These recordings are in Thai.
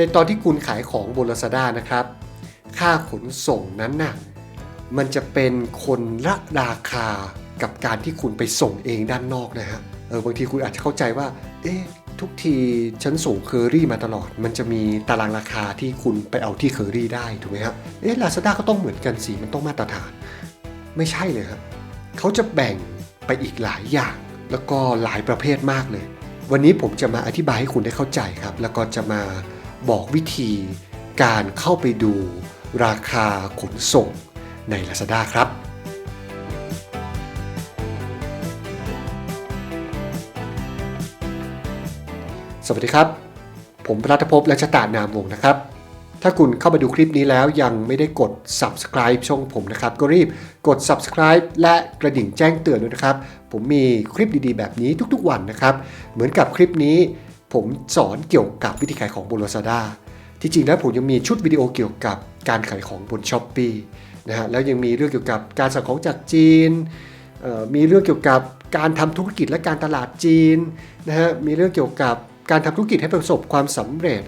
ในตอนที่คุณขายของบน Lazada นะครับ ค่าขนส่งนั้นน่ะมันจะเป็นคนละราคากับการที่คุณไปส่งเองด้านนอกนะฮะเออบางทีคุณอาจจะเข้าใจว่า เอ๊ะทุกทีฉันส่งเคอรี่มาตลอด มันจะมีตารางราคาที่คุณไปเอาที่เคอรี่ได้ถูกไหมครับเอ๊ะลาซาด้าก็ต้องเหมือนกันสิมันต้องมาตรฐาน ไม่ใช่เลยครับเขาจะแบ่งไปอีกหลายอย่าง แล้วก็หลายประเภทมากเลย วันนี้ผมจะมาอธิบายให้คุณได้เข้าใจครับ แล้วก็จะมา บอกวิธีการเข้าไปดูราคาขนส่งใน Lazada ครับ สวัสดีครับ ผมรัตภพและชะตานามวงศ์นะครับ ถ้าคุณเข้ามาดูคลิปนี้แล้วยังไม่ได้กด subscribe ช่องผมนะครับ ก็รีบกด subscribe และกระดิ่งแจ้งเตือนด้วยนะครับ ผมมีคลิปดีๆ แบบนี้ทุกๆวันนะครับ เหมือนกับคลิปนี้ ผมสอนเกี่ยวกับวิธีขายของบน Lazada ที่จริงแล้วผมยังมีชุดวิดีโอเกี่ยวกับการขายของบน s h อ p e e นะฮะแล้วยังมีเรื่องเกี่ยวกับการสั่งของจากจีน มีเรื่องเกี่ยวกับการทำธุรกิจและการตลาดจีนนะฮะมีเรื่องเกี่ยวกับการทำธุรกิจให้ประสบความสำเร็จ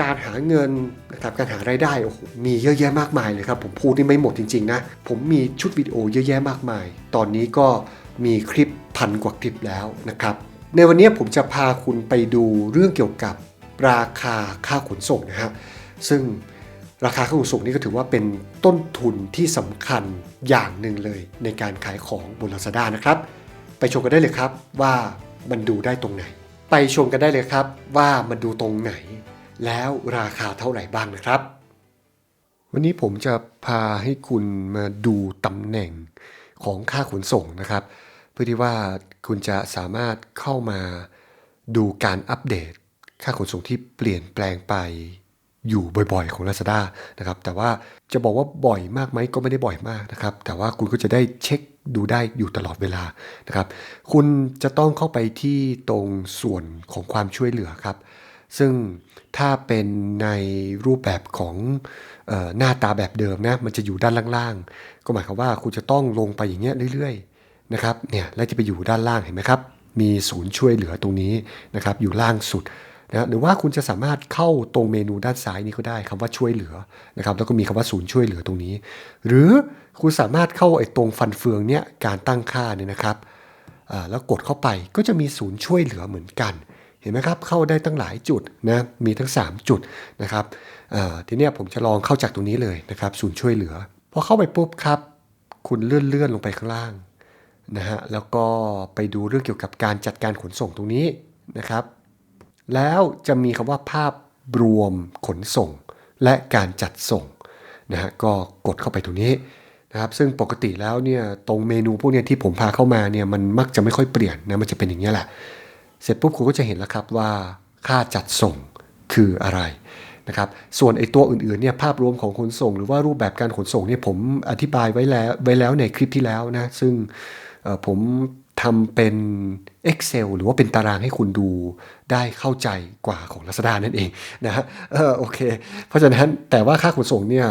การหาเงินนะครับการหารายได้โอ้โหมีเยอะแยะมากมายเลยครับผมพูดนี่ไม่หมดจริงๆนะผมมีชุดวิดีโอเยอะแยะมากมาย ตอนนี้ก็มีคลิปพันกว่าคลิปแล้วนะครับ ในวันนี้ผมจะพาคุณไปดูเรื่องเกี่ยวกับราคาค่าขนส่งนะฮะซึ่งราคาค่าขนส่งนี่ก็ถือว่าเป็นต้นทุนที่สำคัญอย่างหนึ่งเลยในการขายของบน Lazada นะครับ ไปชมกันได้เลยครับว่ามันดูได้ตรงไหน ไปชมกันได้เลยครับว่ามันดูตรงไหน แล้วราคาเท่าไหร่บ้างนะครับ วันนี้ผมจะพาให้คุณมาดูตำแหน่งของค่าขนส่งนะครับ พื่อที่ว่าคุณจะสามารถเข้ามาดูการอัปเดต ค่าขนส่งที่เปลี่ยนแปลงไปอยู่บ่อยๆของ Lazada นะครับ แต่ว่าจะบอกว่าบ่อยมากไหมก็ไม่ได้บ่อยมากนะครับ แต่ว่าคุณก็จะได้เช็คดูได้อยู่ตลอดเวลานะครับ คุณจะต้องเข้าไปที่ตรงส่วนของความช่วยเหลือครับ ซึ่งถ้าเป็นในรูปแบบของออหน้าตาแบบเดิมนะ มันจะอยู่ด้านล่างๆ ก็หมายความว่าคุณจะต้องลงไปอย่างเงี้ยเรื่อยๆ นะครับเนี่ยแล้วจะไปอยู่ด้านล่างเห็นไหมครับ มีศูนย์ช่วยเหลือตรงนี้นะครับอยู่ล่างสุดนะหรือว่าคุณจะสามารถเข้าตรงเมนูด้านซ้ายนี้ก็ได้คำว่าช่วยเหลือนะครับแล้วก็มีคำว่าศูนย์ช่วยเหลือตรงนี้ หรือคุณสามารถเข้าไอ้ตรงฟันเฟืองเนี่ยการตั้งค่าเนี่ยนะครับแล้วกดเข้าไปก็จะมีศูนย์ช่วยเหลือเหมือนกัน เห็นไหมครับเข้าได้ตั้งหลายจุดนะมีทั้ง 3 จุดนะครับทีนี้ผมจะลองเข้าจากตรงนี้เลยนะครับศูนย์ช่วยเหลือพอเข้าไปปุ๊บครับ คุณเลื่อนเลื่อนลงไปข้างล่าง นะฮะแล้วก็ไปดูเรื่องเกี่ยวกับการจัดการขนส่งตรงนี้นะครับ แล้วจะมีคำว่าภาพรวมขนส่งและการจัดส่งนะฮะก็กดเข้าไปตรงนี้นะครับซึ่งปกติแล้วเนี่ยตรงเมนูพวกเนี้ยที่ผมพาเข้ามาเนี่ยมันมักจะไม่ค่อยเปลี่ยนนะมันจะเป็นอย่างนี้แหละ เสร็จปุ๊บคุณก็จะเห็นแล้วครับว่าค่าจัดส่งคืออะไรนะครับส่วนไอ้ตัวอื่นๆเนี่ยภาพรวมของขนส่ง หรือว่ารูปแบบการขนส่งเนี่ยผมอธิบายไว้แล้วไว้แล้วในคลิปที่แล้วนะซึ่ง ผมทำเป็น Excel หรือว่าเป็นตารางให้คุณดูได้เข้าใจกว่าของ Lazada นั่นเองนะฮะเออโอเค เพราะฉะนั้นแต่ว่าค่าขนส่งเนี่ย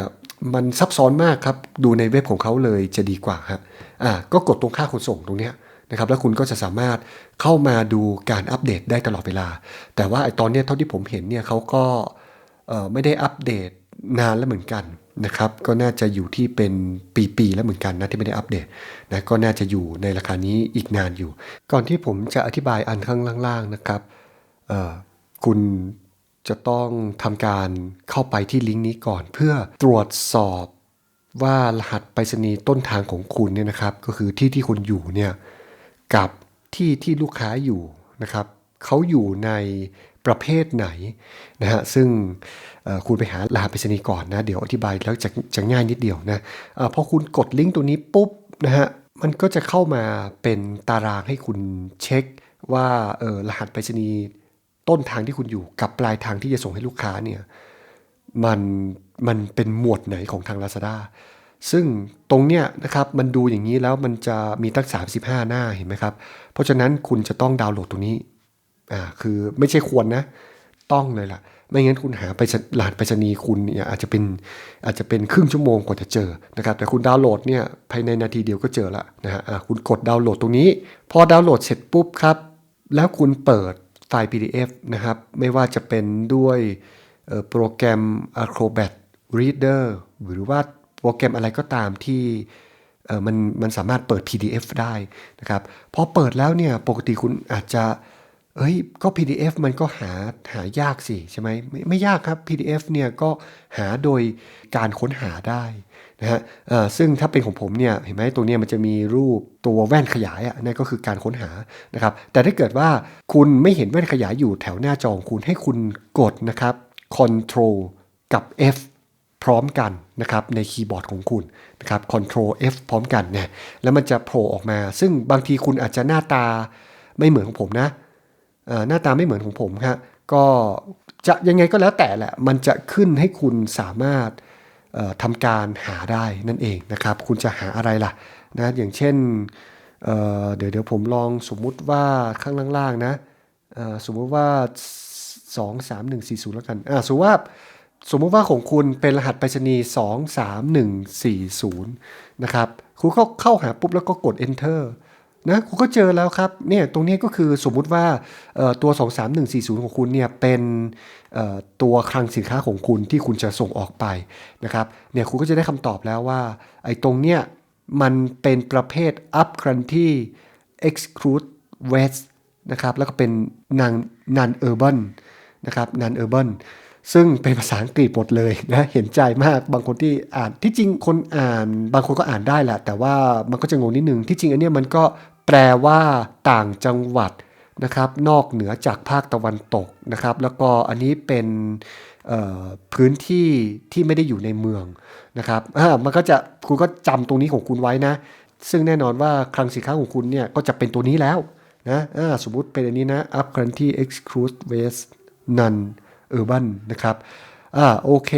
มันซับซ้อนมากครับ ดูในเว็บของเขาเลยจะดีกว่าฮะอ่าก็กดตรงค่าขนส่งตรงเนี้ยนะครับแล้วคุณก็จะสามารถเข้ามาดูการอัปเดตได้ตลอดเวลา แต่ว่าไอตอนเนี้ยเท่าที่ผมเห็นเนี่ยเขาก็เออไม่ได้อัปเดตนานแล้วเหมือนกัน นะครับก็น่าจะอยู่ที่เป็นปีๆแล้วเหมือนกันนะที่ไม่ได้อัปเดตนะก็น่าจะอยู่ในราคานี้อีกนานอยู่ ก่อนที่ผมจะอธิบายอันข้างล่างๆนะครับคุณจะต้องทำการเข้าไปที่ลิงก์นี้ก่อน เพื่อตรวจสอบว่ารหัสไปรษณีย์ต้นทางของคุณเนี่ยนะครับ ก็คือที่ที่คุณอยู่เนี่ยกับที่ที่ลูกค้าอยู่นะครับเขาอยู่ใน ประเภทไหนนะฮะซึ่งคุณไปหารหัสไปรษณีก่อนนะ เดี๋ยวอธิบายแล้วจะจะง่ายนิดเดียวนะออพอคุณกดลิงก์ตัวนี้ปุ๊บนะฮะมันก็จะเข้ามาเป็นตารางให้คุณเช็คว่าเออรหัสไปรษณีย์ต้นทางที่คุณอยู่กับปลายทางที่จะส่งให้ลูกค้าเนี่ยมันมันเป็นหมวดไหนของทาง Lazada ซึ่งตรงเนี้ยนะครับมันดูอย่างนี้แล้วมันจะมีตั้ง35 หน้าเห็นไหมครับ เพราะฉะนั้นคุณจะต้องดาวน์โหลดตรงนี้ อ่าคือไม่ใช่ควรนะ ต้องเลยล่ะ ไม่งั้นคุณหาไปรหัสไปรษณีย์คุณเนี่ยอาจจะเป็นอาจจะเป็นครึ่งชั่วโมงกว่าจะเจอนะครับแต่คุณดาวน์โหลดเนี่ยภายในนาทีเดียวก็เจอละนะฮะอ่าคุณกดดาวน์โหลดตรงนี้ พอดาวน์โหลดเสร็จปุ๊บครับ แล้วคุณเปิดไฟล์ PDF นะครับไม่ว่าจะเป็นด้วยโปรแกรม Acrobat Reader หรือว่าโปรแกรมอะไรก็ตามที่เออมันมันสามารถเปิด PDF ได้นะครับพอเปิดแล้วเนี่ยปกติคุณอาจจะ เอ้ยก็ PDF มันก็หาหายากสิใช่ไหมไม่ไม่ยากครับ PDF เนี่ยก็หาโดยการค้นหาได้นะฮะซึ่งถ้าเป็นของผมเนี่ยเห็นไหมตัวเนี้ยมันจะมีรูปตัวแว่นขยายอะนั่นก็คือการค้นหานะครับแต่ถ้าเกิดว่าคุณไม่เห็นแว่นขยายอยู่แถวหน้าจอของคุณให้คุณกดนะครับ Control กับ F พร้อมกันนะครับในคีย์บอร์ดของคุณนะครับ Control F พร้อมกันเนี่ยแล้วมันจะโผล่ออกมา ซึ่งบางทีคุณอาจจะหน้าตาไม่เหมือนของผมนะ หน้าตาไม่เหมือนของผมครับก็จะยังไงก็แล้วแต่แหละ มันจะขึ้นให้คุณสามารถทำการหาได้นั่นเองนะครับ คุณจะหาอะไรล่ะนะอย่างเช่นเเดี๋ยวเดี๋ยวผมลองสมมุติว่าข้างล่างๆนะเอ่อสมมุติว่า 2 3 1 4 0 แล้วกันอ่าสมมติว่าสมมติว่าของคุณเป็นรหัสไปรษณีย์2 3 1 4 0 นะครับ คุณก็เข้าหาปุ๊บแล้วก็กด enter นะคุณก็เจอแล้วครับเนี่ยตรงนี้ก็คือสมมุติว่าเอ่อตัว 23140 ของคุณเนี่ยเป็นตัวคลังสินค้าของคุณที่คุณจะส่งออกไปนะครับเนี่ยคุณก็จะได้คำตอบแล้วว่าไอ้ตรงเนี้ยมันเป็นประเภท up country exclude west นะครับแล้วก็เป็น non non urban นะครับ non urban ซึ่งเป็นภาษาอังกฤษหมดเลยนะ เห็นใจมากบางคนที่อ่านที่จริงคนอ่าน บางคนก็อ่านได้แหละ แต่ว่ามันก็จะงงนิดนึง ที่จริงอันเนี้ยมันก็ แปลว่าต่างจังหวัดนะครับ นอกเหนือจากภาคตะวันตกนะครับ แล้วก็อันนี้เป็นพื้นที่ที่ไม่ได้อยู่ในเมืองนะครับอ่ามันก็จะคุณก็จำตรงนี้ของคุณไว้นะ ซึ่งแน่นอนว่าคลังสินค้าของคุณเนี่ยก็จะเป็นตัวนี้แล้วนะอ่าสมมุติเป็นอันนี้นะ up country exclude west non urban นะครับอ่าโอเค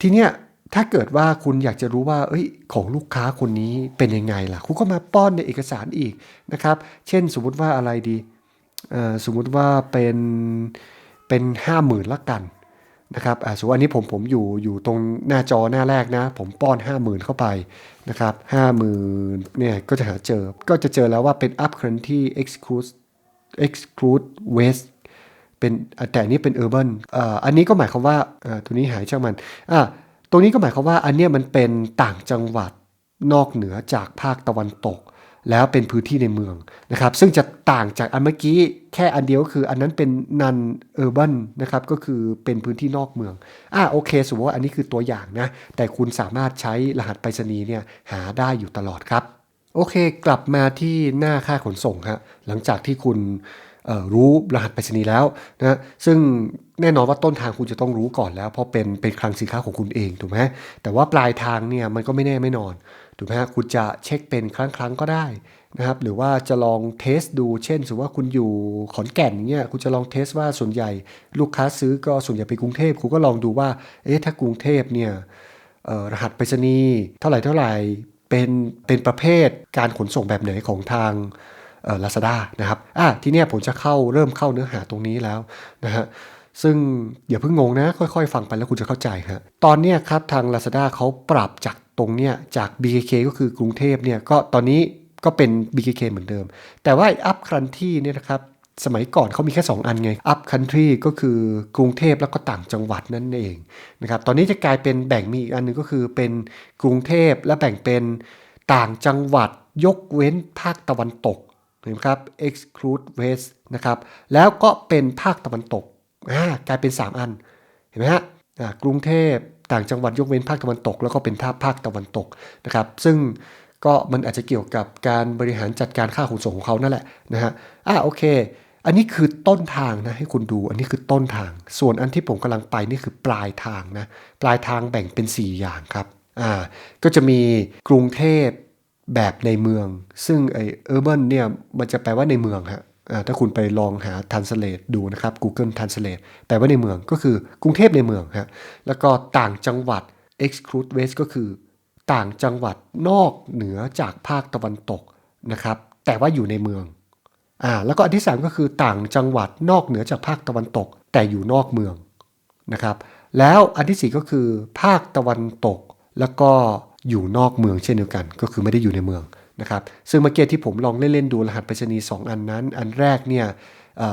ทีเนี้ย ถ้าเกิดว่าคุณอยากจะรู้ว่าเอ้ยของลูกค้าคนนี้เป็นยังไงล่ะ คุณก็มาป้อนในเอกสารอีกนะครับ เช่นสมมุติว่าอะไรดีสมมุติว่าเป็นเป็นห้าหมื่นละกันนะครับอ่าสมมติอันนี้ผมผมอยู่อยู่ตรงหน้าจอหน้าแรกนะ ผมป้อน 5 0,000 เข้าไปนะครับ50,000เนี่ยก็จะหาเจอ ก็จะเจอแล้วว่าเป็น up country exclude exclude west เป็นแต่นี้เป็น urban อ่าอันนี้ก็หมายความว่าอ่าตัวนี้หายช่างมันอ่า รงนี้ก็หมายความว่าอันเนี้ยมันเป็นต่างจังหวัดนอกเหนือจากภาคตะวันตก แล้วเป็นพื้นที่ในเมืองนะครับ ซึ่งจะต่างจากอันเมื่อกี้แค่อันเดียวก็คืออันนั้นเป็น non urban นนะครับก็คือเป็นพื้นที่นอกเมืองอ่าโอเคสมมติว่าอันนี้คือตัวอย่างนะ แต่คุณสามารถใช้รหัสไปรษณีย์เนี่ยหาได้อยู่ตลอดครับ โอเค กลับมาที่หน้าค่าขนส่งฮะหลังจากที่คุณรู้รหัสไปรษณีย์แล้วนะซึ่ง แน่นอนว่าต้นทางคุณจะต้องรู้ก่อนแล้ว เพราะเป็นเป็นคลังสินค้าของคุณเองถูกไหมแต่ว่าปลายทางเนี่ยมันก็ไม่แน่ไม่นอนถูกไหมฮะคุณจะเช็คเป็นครั้งครั้งก็ได้นะครับหรือว่าจะลองเทสดูเช่นสมมติว่าคุณอยู่ขอนแก่นเงี้ยคุณจะลองเทสว่าส่วนใหญ่ ลูกค้าซื้อก็ส่วนใหญ่ไปกรุงเทพคุณก็ลองดูว่าเอ๊ะถ้ากรุงเทพเนี่ยรหัสไปรษณีย์เท่าไหร่เท่าไหร่เป็นเป็นประเภทการขนส่งแบบไหนของทางเอ่อ Lazada นะครับอะทีเนี้ยผมจะเข้าเริ่มเข้าเนื้อหาตรงนี้แล้วนะฮะ ซึ่งอย่าเพิ่งงงนะ ค่อยๆ ฟังไปแล้วคุณจะเข้าใจฮะตอนนี้ครับทาง Lazada เขาปรับจากตรงเนี้ยจาก BKK ก็คือกรุงเทพเนี่ยก็ตอนนี้ก็เป็น BKK เหมือนเดิม แต่ว่าอัพครันที่เนี่ยนะครับสมัยก่อนเขามีแค่ 2 อันไง up country ก็คือกรุงเทพแล้วก็ต่างจังหวัดนั่นเองนะครับ ตอนนี้จะกลายเป็นแบ่งมีอีกอันหนึงก็คือเป็นกรุงเทพและแบ่งเป็นต่างจังหวัดยกเว้นภาคตะวันตกเห็นไหมครับ exclude west นะครับ แล้วก็เป็นภาคตะวันตก กลายเป็น 3 อัน เห็นไหมฮะอ่ากรุงเทพต่างจังหวัดยกเว้นภาคตะวันตก แล้วก็เป็นท่าภาคตะวันตกนะครับ ซึ่งก็มันอาจจะเกี่ยวกับการบริหารจัดการค่าขนส่งของเขานั่นแหละนะฮะอ่าโอเค อันนี้คือต้นทางนะให้คุณดู อันนี้คือต้นทาง ส่วนอันที่ผมกำลังไปนี่คือปลายทางนะปลายทางแบ่งเป็น 4 อย่างครับอ่าก็จะมีกรุงเทพแบบในเมือง ซึ่งไอเออร์เบิร์นเนี่ยมันจะแปลว่าในเมืองฮะ ถ้าคุณไปลองหา translate ดูนะครับ Google Translate แปลว่าในเมืองก็คือกรุงเทพในเมืองฮะแล้วก็ต่างจังหวัด exclude west ก็คือ ต่างจังหวัดนอกเหนือจากภาคตะวันตกนะครับ แต่ว่าอยู่ในเมืองอ่าแล้วก็อันที่ 3 ก็คือต่างจังหวัดนอกเหนือจากภาคตะวันตก แต่อยู่นอกเมืองนะครับ แล้วอันทีสี่4ก็คือ ภาคตะวันตก แล้วก็อยู่นอกเมืองเช่นเดียวกัน ก็คือไม่ได้อยู่ในเมือง นะครับซึ่งเมื่อกี้ที่ผมลองเล่นๆดูรหัสไปรษณีย์2อันนั้น อันแรกเนี่ย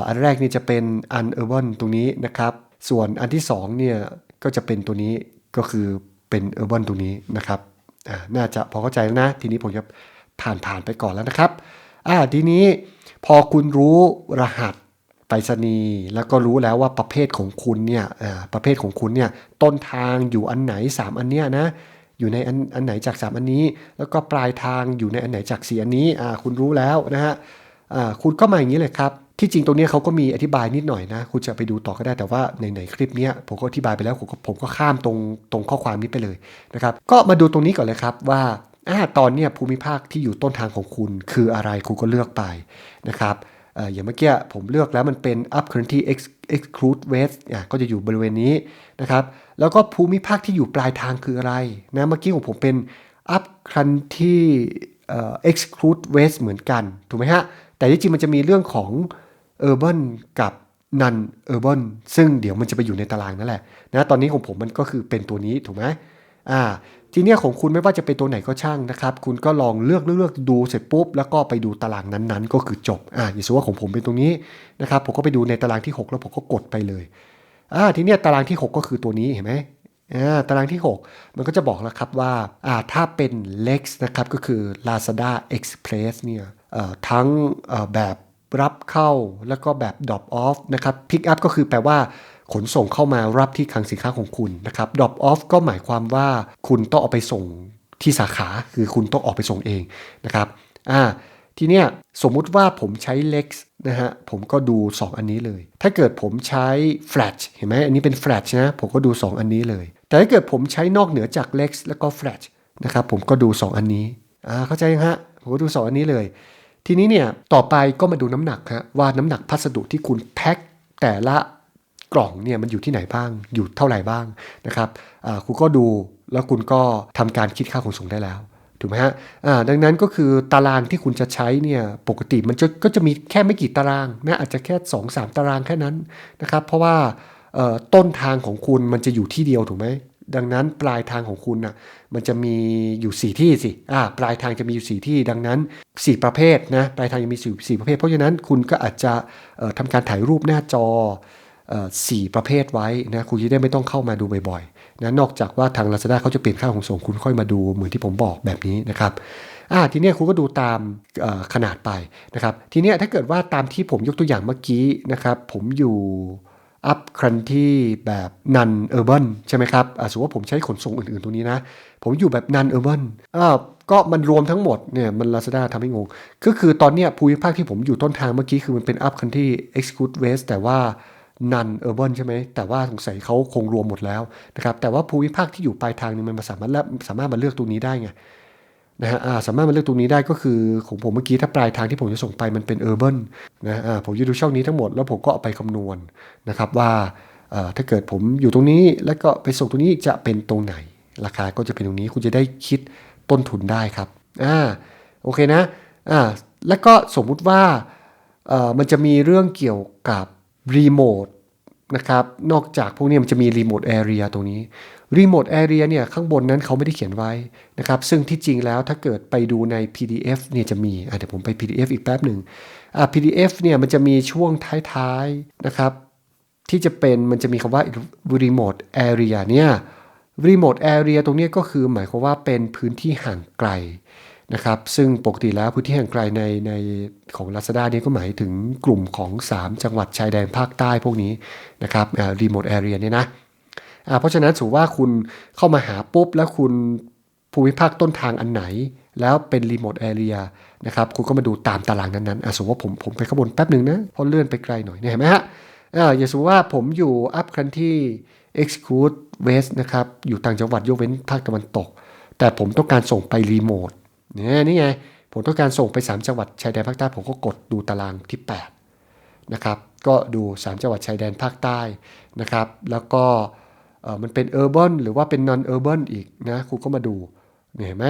อันแรกนี่จะเป็นอันเออร์บอนตรงนี้นะครับส่วนอันที่2เนี่ยก็จะเป็นตัวนี้ก็คือเป็นเออร์บันตัวนี้นะครับน่าจะพอเข้าใจแล้วนะ ทีนี้ผมจะผ่านผ่านไปก่อนแล้วนะครับอ่าทีนี้พอคุณรู้รหัสไปรษณีย์แล้วก็รู้แล้วว่าประเภทของคุณเนี่ยประเภทของคุณเนี่ยต้นทางอยู่อันไหน 3 อันเนี้ยนะ อยู่ในอันอันไหนจาก 3 อันนี้ แล้วก็ปลายทางอยู่ในอันไหนจากสีอันนี้อ่าคุณรู้แล้วนะฮะอ่าคุณก็มาอย่างนี้เลยครับ ที่จริงตรงนี้เขาก็มีอธิบายนิดหน่อยนะ คุณจะไปดูต่อก็ได้แต่ว่าในไหนคลิปนี้ผมก็อธิบายไปแล้วผมก็ผมก็ข้ามตรงตรงข้อความนี้ไปเลยนะครับก็มาดูตรงนี้ก่อนเลยครับว่าอ่าตอนเนี้ยภูมิภาคที่อยู่ต้นทางของคุณคืออะไรคุณก็เลือกไปนะครับ อย่างเมื่อกี้ผมเลือกแล้วมันเป็น up country ex- exclude west อ่ก็จะอยู่บริเวณนี้นะครับ แล้วก็ภูมิภาคที่อยู่ปลายทางคืออะไรนะเมื่อกี้ของผมเป็น up country เอ่อ exclude west เหมือนกันถูกไหมฮะ แต่ที่จริงมันจะมีเรื่องของ urban กับ non urban ซึ่งเดี๋ยวมันจะไปอยู่ในตารางนั่นแหละนะตอนนี้ของผมมันก็คือเป็นตัวนี้ถูกไหมอ่า ทีเนี้ยของคุณไม่ว่าจะเป็นตัวไหนก็ช่างนะครับ คุณก็ลองเลือกเลือกดูเสร็จปุ๊บ แล้วก็ไปดูตารางนั้นๆ ก็คือจบอ่าอย่างสมมติว่าของผมเป็นตรงนี้นะครับผมก็ไปดูในตารางที่ 6 แล้วผมก็กดไปเลยอ่าทีเนี้ยตารางที่ 6 ก็คือตัวนี้เห็นไหมอ่าตารางที่ 6 มันก็จะบอกแล้วครับว่าอ่าถ้าเป็น Lex นะครับก็คือ Lazada Express เนี่ยเอ่อทั้งเอ่อแบบรับเข้าแล้วก็แบบ drop off นะครับ pick up ก็คือแปลว่า ขนส่งเข้ามารับที่คลังสินค้าของคุณนะครับ drop off ก็หมายความว่าคุณต้องเอาไปส่งที่สาขาคือคุณต้องออกไปส่งเองนะครับอ่าทีเนี้ยสมมุติว่าผมใช้ Lex นะฮะผมก็ดู 2 อันนี้เลย ถ้าเกิดผมใช้ Flash เห็นไหมอันนี้เป็น Flash นะผมก็ดู 2 อันนี้เลย แต่ถ้าเกิดผมใช้นอกเหนือจาก Lex แล้วก็ Flash นะครับผมก็ดู 2 อันนี้อ่าเข้าใจยังฮะผมก็ดู 2 อันนี้เลย ทีนี้เนี่ยต่อไปก็มาดูน้ำหนักฮะว่าน้ำหนักพัสดุที่คุณแพ็คแต่ละ กล่องเนี่ยมันอยู่ที่ไหนบ้าง อยู่เท่าไหร่บ้างนะครับคุณก็ดูแล้วคุณก็ทำการคิดค่าขนส่งได้แล้วถูกไหมฮะดังนั้นก็คือตารางที่คุณจะใช้เนี่ยปกติมันจะก็จะมีแค่ไม่กี่ตารางนะอาจจะแค่ 2 3 ตารางแค่นั้นนะครับเพราะว่าต้นทางของคุณมันจะอยู่ที่เดียวถูกไหมดังนั้นปลายทางของคุณน่ะมันจะมีอยู่ 4 ที่สิอ่าปลายทางจะมีอยู่ 4 ที่ ดังนั้น 4 ประเภทนะปลายทางจะมี4 4ประเภท เพราะฉะนั้นคุณก็อาจจะเอ่อทำการถ่ายรูปหน้าจอ สี่ประเภทไว้นะคุณจะได้ไม่ต้องเข้ามาดูบ่อยๆนะนอกจากว่าทาง Lazada เขาจะเปลี่ยนค่าขนส่งคุณค่อยมาดูเหมือนที่ผมบอกแบบนี้นะครับอ่าทีนี้คุณก็ดูตามขนาดไปนะครับทีนี้ถ้าเกิดว่าตามที่ผมยกตัวอย่างเมื่อกี้นะครับผมอยู่อัพครันที่แบบนันเออร์เบิใช่ไหมครับสมมติว่าผมใช้ขนส่งอื่นๆตรงนี้นะ ผมอยู่แบบนันเออร์เบิอ่าก็มันรวมทั้งหมดเนี่ยมัน Lazada ทำให้งง ก็คือตอนเนี้ยภูมิภาคที่ผมอยู่ต้นทางเมื่อกี้คือมันเป็นอัพคันที่ exclude west แต่ว่า นันเออร์เบิใช่ไหมแต่ว่าสงสัยเขาคงรวมหมดแล้วนะครับแต่ว่าภูมิภาคที่อยู่ปลายทางนี่มันสามารถและสามารถมาเลือกตรงนี้ได้ไงนะฮะสามารถมาเลือกตรงนี้ได้ก็คือของผมเมื่อกี้ถ้าปลายทางที่ผมจะส่งไปมันเป็นเออร์เบินะอ่าผมจะดูช่องนี้ทั้งหมดแล้วผมก็เอาไปคำนวณนะครับว่าถ้าเกิดผมอยู่ตรงนี้แล้วก็ไปส่งตรงนี้จะเป็นตรงไหน ราคาก็จะเป็นตรงนี้คุณจะได้คิดต้นทุนได้ครับอ่าโอเคนะอ่าแล้วก็สมมุติว่าเอ่อมันจะมีเรื่องเกี่ยวกับ รีโมทนะครับ นอกจากพวกนี้มันจะมี Remote Area ตรงนี้ Remote Area เนี่ยข้างบนนั้นเขาไม่ได้เขียนไว้นะครับ ซึ่งที่จริงแล้วถ้าเกิดไปดูใน PDF เนี่ยจะมีะเดี๋ยวผมไป PDF อีกแป๊บหนึ่งอะ PDF เนี่ยมันจะมีช่วงท้ายๆนะครับที่จะเป็นมันจะมีคำว่า Remote Area เนี่ย Remote Area ตรงนี้ก็คือหมายความว่าเป็นพื้นที่ห่างไกล นะครับซึ่งปกติแล้วพื้นที่ห่างไกลในในของ Lazada เนี่ยก็หมายถึงกลุ่มของ 3 จังหวัดชายแดนภาคใต้พวกนี้นะครับอ่า Remote Area เนี่ยนะเพราะฉะนั้นสมมติว่าคุณเข้ามาหาปุ๊บแล้วคุณภูมิภาคต้นทางอันไหน แล้วเป็น Remote Area นะครับคุณก็มาดูตามตารางนั้นๆอ่าสมมติว่าผมผมไปข้างบนแป๊บหนึ่งนะพราะเลื่อนไปไกลหน่อยเนี่ยเห็นไหมฮะอ่าอย่าสมมติว่าผมอยู่อัพคันที่ Exclude West นะครับอยู่ต่างจังหวัดยกเว้นภาคตะวันตก แต่ผมต้องการส่งไปรีโมท เนี่ยนี่ไงผมต้องการส่งไป 3 จังหวัดชายแดนภาคใต้ผมก็กดดูตารางที่8นะครับก็ดู 3 จังหวัดชายแดนภาคใต้นะครับ แล้วก็มันเป็นเออร์เบิหรือว่าเป็นนอนเออร์เบิอีกนะคุณก็มาดูเห็นไหม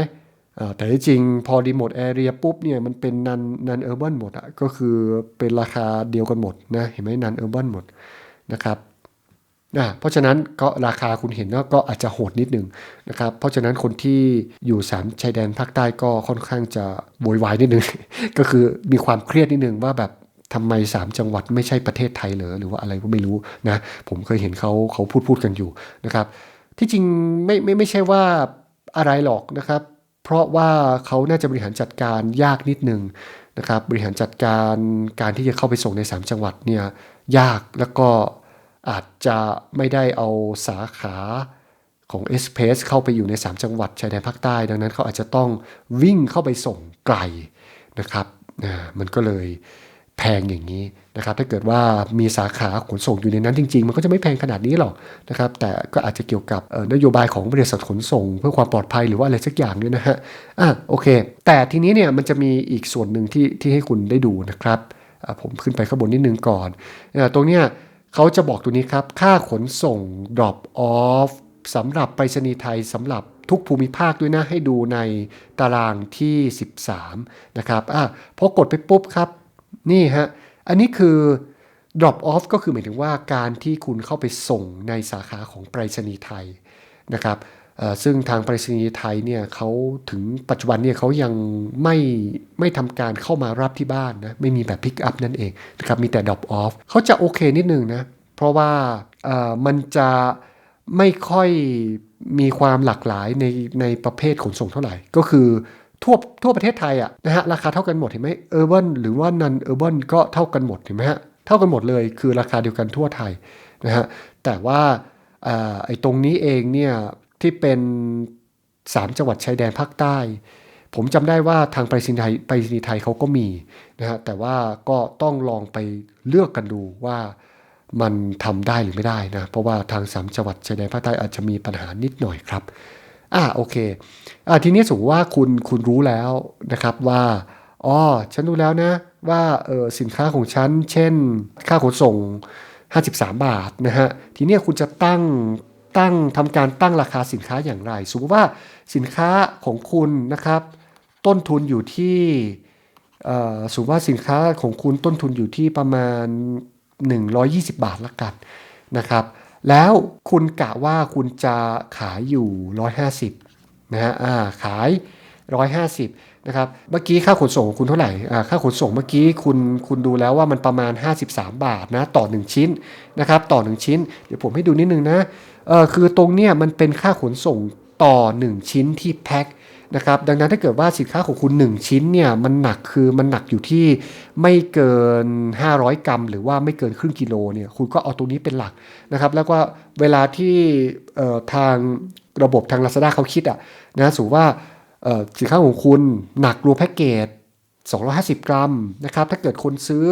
แต่ที่จริงพอรีโมทแอเรียปุ๊บเนี่ยมันเป็นนันนันเออร์เบิหมดอะก็คือเป็นราคาเดียวกันหมดนะเห็นไหมนันเออร์เบิหมดนะครับ นะเพราะฉะนั้นก็ราคาคุณเห็นว่าก็อาจจะโหดนิดนึงนะครับเพราะฉะนั้นคนที่อยู่สามชายแดนภาคใต้ก็ค่อนข้างจะโวยวายนิดนึง ก็คือมีความเครียดนิดนึงว่าแบบทำไม 3 จังหวัดไม่ใช่ประเทศไทยเหรอหรือว่าอะไรก็ไม่รู้นะผมเคยเห็นเขาเขาพูดพูดกันอยู่นะครับ ที่จริงไม่ไม่ไม่ใช่ว่าอะไรหรอกนะครับ เพราะว่าเขาน่าจะบริหารจัดการยากนิดนึงนะครับ บริหารจัดการการที่จะเข้าไปส่งใน 3 จังหวัดเนี่ยยากแล้วก็ อาจจะไม่ได้เอาสาขาของเอสเพสเข้าไปอยู่ใน 3 จังหวัดชายแดนภาคใต้ ดังนั้นเขาอาจจะต้องวิ่งเข้าไปส่งไกลนะครับมันก็เลยแพงอย่างนี้นะครับ ถ้าเกิดว่ามีสาขาขนส่งอยู่ในนั้นจริง ๆ มันก็จะไม่แพงขนาดนี้หรอกนะครับ แต่ก็อาจจะเกี่ยวกับนโยบายของบริษัทขนส่ง เพื่อความปลอดภัยหรือว่าอะไรสักอย่างเนี่ยนะฮะอะโอเค แต่ทีนี้เนี่ยมันจะมีอีกส่วนหนึ่งที่ที่ให้คุณได้ดูนะครับ ผมขึ้นไปข้างบนนิดนึงก่อน ตรงเนี้ย เขาจะบอกตัวนี้ครับ ค่าขนส่ง drop off สำหรับไปรษณีย์ไทยสำหรับทุกภูมิภาคด้วยนะ ให้ดูในตารางที่ 13 นะครับอะพอกดไปปุ๊บครับ นี่ฮะ อันนี้คือ drop off ก็คือหมายถึงว่าการที่คุณเข้าไปส่งในสาขาของไปรษณีย์ไทยนะครับ ซึ่งทางไปรษณีย์ไทยเนี่ยเขาถึงปัจจุบันเนี่ยเขายังไม่ไม่ทำการเข้ามารับที่บ้านนะไม่มีแบบ pick up นั่นเองนะครับมีแต่ drop off เขาจะโอเคนิดนึงนะ เพราะว่ามันจะไม่ค่อยมีความหลากหลายในในประเภทขนส่งเท่าไหร่ ก็คือทั่วทั่วประเทศไทยอะนะฮะราคาเท่ากันหมดเห็นไหมเออร์เบิหรือว่านันเออร์เบิก็เท่ากันหมดเห็นไหมฮะเท่ากันหมดเลยคือราคาเดียวกันทั่วไทยนะฮะแต่ว่าไอ้ตรงนี้เองเนี่ย ที่เป็น 3 จังหวัดชายแดนภาคใต้ ผมจำได้ว่าทางไปรษณีย์ไทยไปรษณีย์ไทยเขาก็มีนะฮะแต่ว่าก็ต้องลองไปเลือกกันดูว่ามันทำได้หรือไม่ได้นะ เพราะว่าทางสามจังหวัดชายแดนภาคใต้อาจจะมีปัญหานิดหน่อยครับอ่าโอเคอ่าทีนี้สมมติว่าคุณคุณรู้แล้วนะครับว่าอ๋อฉันรู้แล้วนะว่าเออสินค้าของฉัน เช่น ค่าขนส่ง 53 บาทนะฮะทีนี้คุณจะตั้ง ตั้งทำการตั้งราคาสินค้าอย่างไร สมมติว่าสินค้าของคุณนะครับ ต้นทุนอยู่ที่สมมติว่าสินค้าของคุณต้นทุนอยู่ที่ประมาณ 120 บาทละกันนะครับ แล้วคุณกะว่าคุณจะขายอยู่ 150นะฮะขาย 150นะครับเมื่อกี้ค่าขนส่งของคุณเท่าไหร่ค่าขนส่งเมื่อกี้คุณคุณดูแล้วว่ามันประมาณ 53 บาทนะต่อ 1 ชิ้นนะครับต่อ 1 ชิ้น เดี๋ยวผมให้ดูนิดนึงนะเออคือตรงเนี้ยมันเป็นค่าขนส่งต่อ 1 ชิ้นที่แพ็คนะครับดังนั้นถ้าเกิดว่าสินค้าของคุณ 1 ชิ้นเนี่ยมันหนักคือมันหนักอยู่ที่ไม่เกิน 500 กรัม หรือว่าไม่เกินครึ่งกิโลเนี่ยคุณก็เอาตรงนี้เป็นหลักนะครับแล้วก็เวลาที่ทางระบบทาง Lazada เขาคิดอะนะสมมติว่า สินค้าของคุณหนักรวมแพ็กเกจ 250 กรัมนะครับ ถ้าเกิดคนซื้อ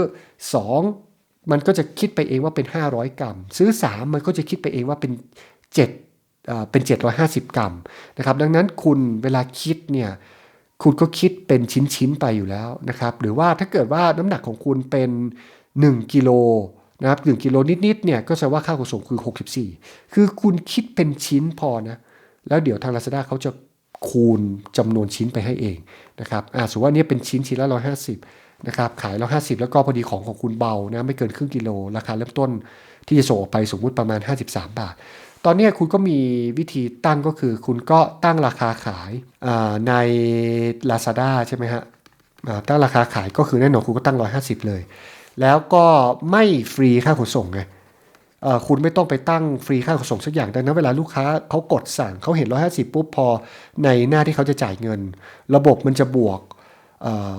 2 มันก็จะคิดไปเองว่าเป็น 500 กรัม ซื้อ 3 มันก็จะคิดไปเองว่าเป็น7เเป็น 750 กรัมนะครับ ดังนั้นคุณเวลาคิดเนี่ยคุณก็คิดเป็นชิ้นๆไปอยู่แล้วนะครับ หรือว่าถ้าเกิดว่าน้ำหนักของคุณเป็น 1กิโลนะครับ1กิโลนิดๆเนี่ยก็แสดงว่าค่าขนส่งคือ 64 คือคุณคิดเป็นชิ้นพอนะ แล้วเดี๋ยวทาง Lazada เขาจะ คูณจำนวนชิ้นไปให้เองนะครับอ่าสมมติว่านี่เป็นชิ้นชิ้นละ150นะครับขาย150แล้วก็พอดีของของคุณเบานะไม่เกินครึ่งกิโล ราคาเริ่มต้นที่จะส่งออกไปสมมุติประมาณ 53 บาท ตอนนี้คุณก็มีวิธีตั้งก็คือ คุณก็ตั้งราคาขายอ่าใน Lazada ใช่ไหมฮะตั้งราคาขายก็คือแน่นอนคุณก็ตั้ง 150 เลย แล้วก็ไม่ฟรีค่าขนส่งไง คุณไม่ต้องไปตั้งฟรีค่าขนส่งสักอย่างดังนั้นเวลาลูกค้าเขากดสั่งเขาเห็น 150 ปุ๊บพอในหน้าที่เขาจะจ่ายเงิน ระบบมันจะบวกเอ่อ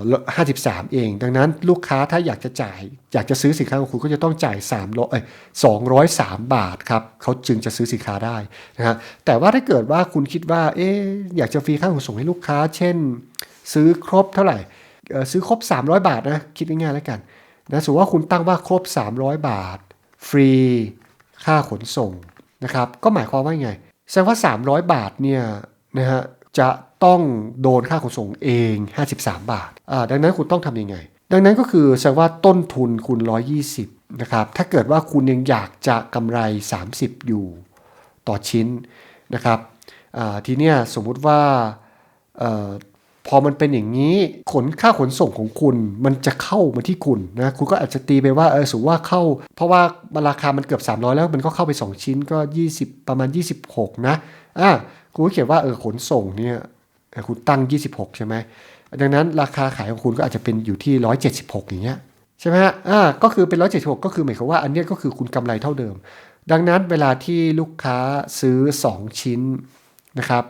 53เอง ดังนั้นลูกค้าถ้าอยากจะจ่าย อยากจะซื้อสินค้าของคุณก็จะต้องจ่าย3ร้อยเอ้ย203บาทครับเขาจึงจะซื้อสินค้าได้นะฮะแต่ว่าถ้าเกิดว่าคุณคิดว่าเอ๊อยากจะฟรีค่าขนส่งให้ลูกค้า เช่น ซื้อครบเท่าไหร่ซื้อครบ 300 บาทนะคิดง่ายๆแล้วกันนะสมมติว่าคุณตั้งว่าครบ 300 บาท ฟรีค่าขนส่งนะครับ ก็หมายความว่าไง แสดงว่า 300 บาทเนี่ยนะฮะจะต้องโดนค่าขนส่งเอง 53 บาทอ่าดังนั้นคุณต้องทำยังไง ดังนั้นก็คือแสดงว่าต้นทุนคุณ 120 นะครับ ถ้าเกิดว่าคุณยังอยากจะกำไร 30 อยู่ต่อชิ้นนะครับอ่าทีเนี้ยสมมุติว่าเอ่อ พอมันเป็นอย่างนี้ขนค่าขนส่งของคุณ มันจะเข้ามาที่คุณนะคุณก็อาจจะตีไปว่าเออสมมติว่าเข้า เพราะว่าราคามันเกือบ 300 แล้วมันก็เข้าไป 2 ชิ้นก็ 20 ประมาณ 26 นะอะคุณก็เขียนว่าเออขนส่งเนี่ยคุณตั้ง 26 ใช่ไหมดังนั้นราคาขายของคุณก็อาจจะเป็นอยู่ที่ 176 อย่างเงี้ยใช่ไหมฮะอ่าก็คือเป็น 176 ก็คือหมายความว่าอันเนี้ยก็คือคุณกำไรเท่าเดิม ดังนั้นเวลาที่ลูกค้าซื้อ 2 ชิ้นนะครับ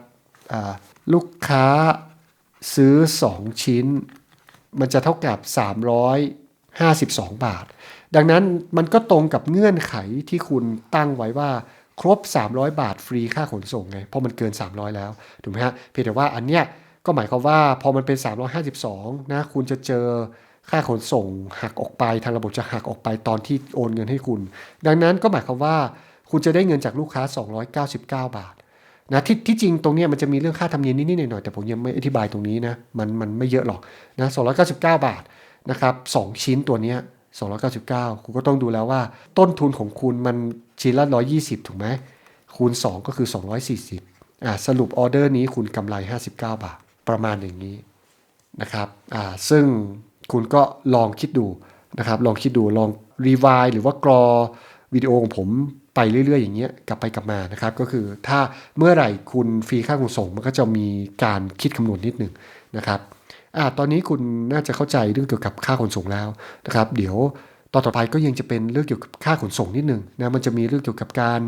อ่าลูกค้า ซื้อ 2 ชิ้น มันจะเท่ากับ 352 บาท ดังนั้นมันก็ตรงกับเงื่อนไขที่คุณตั้งไว้ว่าครบ 300 บาทฟรีค่าขนส่งไง เพราะมันเกิน 300 แล้ว ถูกไหมฮะ เพียงแต่ว่าอันเนี้ยก็หมายความว่าพอมันเป็น 352 นะ คุณจะเจอค่าขนส่งหักออกไปทางระบบจะหักออกไปตอนที่โอนเงินให้คุณ ดังนั้นก็หมายความว่าคุณจะได้เงินจากลูกค้า 299 บาท นะที่ที่จริงตรงนี้มันจะมีเรื่องค่าธรรมเนียมนิดๆหน่อยๆแต่ผมยังไม่อธิบายตรงนี้นะมันมันไม่เยอะหรอกนะ299 บาทนะครับสองชิ้นตัวนี้299 คุณก็ต้องดูแล้วว่า ต้นทุนของคุณมันชิ้นละ 120 ถูกไหมคูณ 2 ก็คือ 240อ่าสรุปออเดอร์นี้คุณกำไร 59 บาท ประมาณอย่างนี้นะครับอ่าซึ่งคุณก็ลองคิดดูนะครับลองคิดดูลองรีวายหรือว่ากรอวิดีโอของผม ไปเรื่อย ๆ อย่างเงี้ยกลับไปกลับมานะครับ ก็คือถ้าเมื่อไหร่คุณฟรีค่าขนส่งมันก็จะมีการคิดคำนวณนิดหนึ่งนะครับอ่าตอนนี้คุณน่าจะเข้าใจเรื่องเกี่ยวกับค่าขนส่งแล้วนะครับ เดี๋ยวตอนต่อไปก็ยังจะเป็นเรื่องเกี่ยวกับค่าขนส่งนิดหนึ่งนะมันจะมีเรื่องเกี่ยวกับการ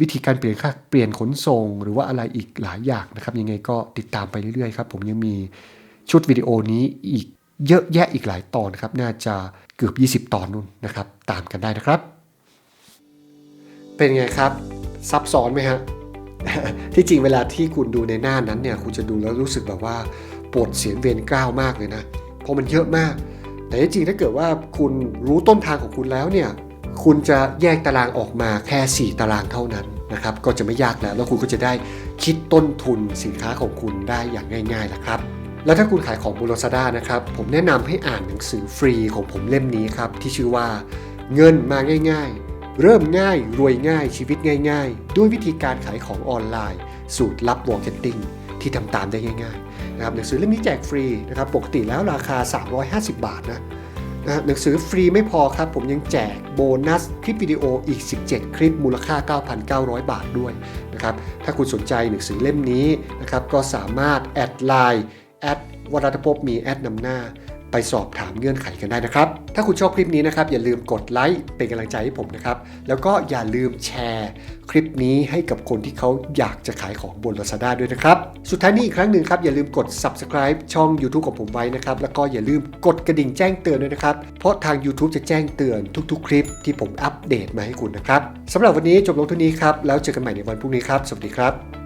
วิธีการเปลี่ยนค่าเปลี่ยนขนส่ง หรือว่าอะไรอีกหลายอย่างนะครับยังไงก็ติดตามไปเรื่อยๆครับผมยังมีชุดวิดีโอนี้อีกเยอะแยะอีกหลายตอนนะครับ น่าจะเกือบ 20 ตอนนู่นนะครับ ตามกันได้นะครับ เป็นไงครับ ซับซ้อนไหมฮะ ที่จริงเวลาที่คุณดูในหน้านั้นเนี่ยคุณจะดูแล้วรู้สึกแบบว่าปวดเสียนเวียนกล้าวมากเลยนะ เพราะมันเยอะมาก แต่ที่จริงถ้าเกิดว่าคุณรู้ต้นทางของคุณแล้วเนี่ยคุณจะแยกตารางออกมาแค่ 4 ตารางเท่านั้นนะครับก็จะไม่ยากแล้ว แล้วคุณก็จะได้คิดต้นทุนสินค้าของคุณได้อย่างง่ายๆแหละครับ แล้วถ้าคุณขายของบน Lazada นะครับ ผมแนะนำให้อ่านหนังสือฟรีของผมเล่มนี้ครับ ที่ชื่อว่าเงินมาง่ายๆ เริ่มง่ายรวยง่ายชีวิตง่าย ๆ ด้วยวิธีการขายของออนไลน์ สูตรลับวอร์เก็ตติ้งที่ทำตามได้ง่ายๆนะครับหนังสือเล่มนี้แจกฟรีนะครับปกติแล้วราคา 350 บาทนะนะหนังสือฟรีไม่พอครับ ผมยังแจกโบนัสคลิปวิดีโออีก 17 คลิปมูลค่า 9,900 บาทด้วยนะครับถ้าคุณสนใจหนังสือเล่มนี้นะครับก็สามารถแอดไลน์แอดวรัตภพมีแอดนำหน้า ไปสอบถามเงื่อนไขกันได้นะครับ ถ้าคุณชอบคลิปนี้นะครับอย่าลืมกดไลค์เป็นกำลังใจให้ผมนะครับ แล้วก็อย่าลืมแชร์คลิปนี้ให้กับคนที่เขาอยากจะขายของบน Lazada ด้วยนะครับ สุดท้ายนี้อีกครั้งหนึ่งครับอย่าลืมกด subscribe ช่อง YouTube ของผมไว้นะครับ แล้วก็อย่าลืมกดกระดิ่งแจ้งเตือนด้วยนะครับ เพราะทาง YouTube จะแจ้งเตือนทุกๆ คลิปที่ผมอัปเดตมาให้คุณนะครับสำหรับวันนี้จบลงเท่านี้ครับแล้วเจอกันใหม่ในวันพรุ่งนี้ครับ สวัสดีครับ